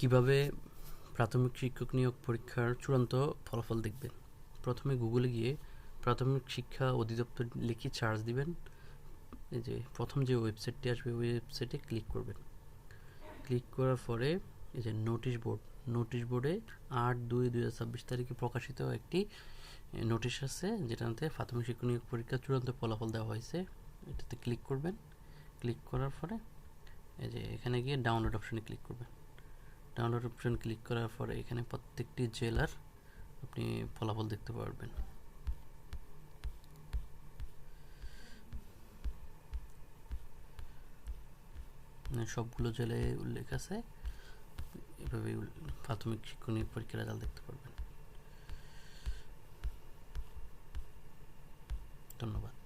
কীভাবে প্রাথমিক শিক্ষক নিয়োগ পরীক্ষার চূড়ান্ত ফলাফল দেখবেন? প্রথমে গুগলে গিয়ে প্রাথমিক শিক্ষা অধিদপ্তর লিখে চার্জ দিবেন। এই যে প্রথম যে ওয়েবসাইটটি আসবে, ওই ওয়েবসাইটে ক্লিক করবেন। ক্লিক করার পরে এই যে নোটিশ বোর্ড নোটিশ বোর্ডে আট দুই দুই হাজার ছাব্বিশ তারিখে প্রকাশিত একটি নোটিশ আছে যেটাতে প্রাথমিক শিক্ষক নিয়োগ পরীক্ষার চূড়ান্ত ফলাফল দেওয়া হয়েছে। এটাতে ক্লিক করবেন। ক্লিক করার পরে এই যে এখানে গিয়ে ডাউনলোড অপশনে ক্লিক করবেন। ডাউনলোড অপশন ক্লিক করার পরে এখানে প্রত্যেকটি জেলার আপনি ফলাফল দেখতে পারবেন। সবগুলো জেলায় উল্লেখ আছে। এভাবে প্রাথমিক শিক্ষণ পরীক্ষার রেজাল্ট দেখতে পারবেন। ধন্যবাদ।